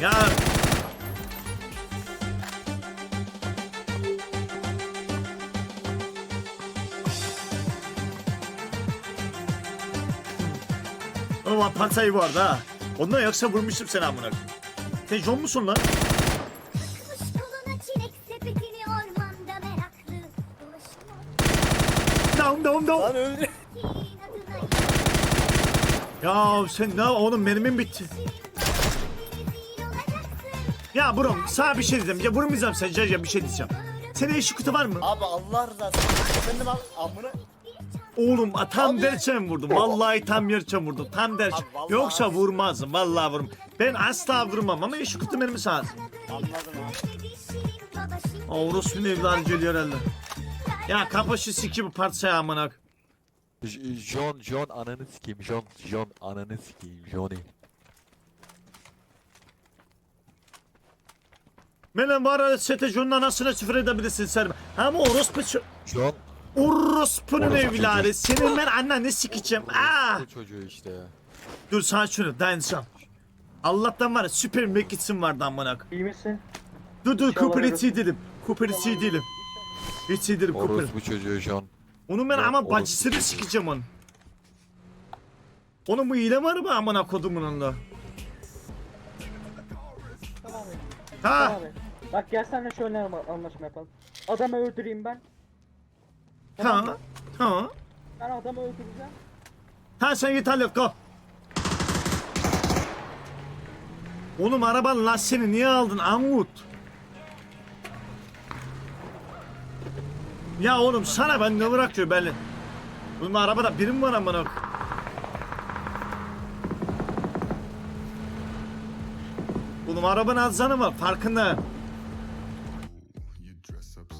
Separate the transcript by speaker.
Speaker 1: Ya Oğlum pansayı bu arada ha. Ondan yoksa vurmuştum seni amına. Sen John musun lan?
Speaker 2: Kuş koluna çilek sepetini ormanda meraklı dolaşıyor.
Speaker 1: Down down down.
Speaker 3: Lan öldü.
Speaker 2: Kirin adına
Speaker 1: Ya sen ne oğlum mermim bitti.
Speaker 2: olacaksın.
Speaker 1: Ya bro sana bir şey diyeceğim. Ya vurmayacağım sen ya, ya bir şey diyeceğim. Senin eşi kutu var mı?
Speaker 3: Abi Allah rızası. Efendim al amına.
Speaker 1: Oğlum tam
Speaker 3: Abi.
Speaker 1: derken vurdum. Vallahi tam yerken vurdum. Tam.
Speaker 3: Abi vallahi.
Speaker 1: Yoksa vurmazdım. Vallahi vurum. Ben asla vurmam ama eşi kutu benim sağlık.
Speaker 3: Anladım abi.
Speaker 1: Orospu'nun evladı geliyor herhalde. Ya kapaşı siki bu parçaya amına.
Speaker 4: J- John, John ananı sikeyim. John, John ananı sikeyim. Johnny.
Speaker 1: Benim var ya seteconun anasına küfür edebilirsin sen. Ama orospu ço-
Speaker 4: John.
Speaker 1: Orospu'nun
Speaker 4: Orospu
Speaker 1: evladı. Senin ben anneni sikeceğim. Aa!
Speaker 4: Bu çocuğu işte ya.
Speaker 1: Dur sana şunu dayanacağım. Allah'tan var ya süper mekitsin vardı amına.
Speaker 5: İyi misin?
Speaker 1: Dur dur Cooper
Speaker 5: verirsin.
Speaker 1: değilim. Cooper iyi değilim. İyi değilim Cooper.
Speaker 4: Orospu çocuğu John.
Speaker 1: Onun ben
Speaker 4: Ya,
Speaker 1: ama bacısını sikeceğim onun. Onun bu hile var mı amına kodumun
Speaker 5: abi.
Speaker 1: Ha?
Speaker 5: Tamam. Bak gel seninle şöyle anla- anlaşma yapalım. Adamı öldüreyim ben. Tamam?
Speaker 1: Ha?
Speaker 5: Ben adamı öldüreceğim.
Speaker 1: Ha sen git hallet go. Oğlum arabanın lastiğini niye aldın Angut? Ya oğlum sana ben ne bırakıyor belli. Oğlum arabada birim var amına. Oğlum arabanın azanı var farkında.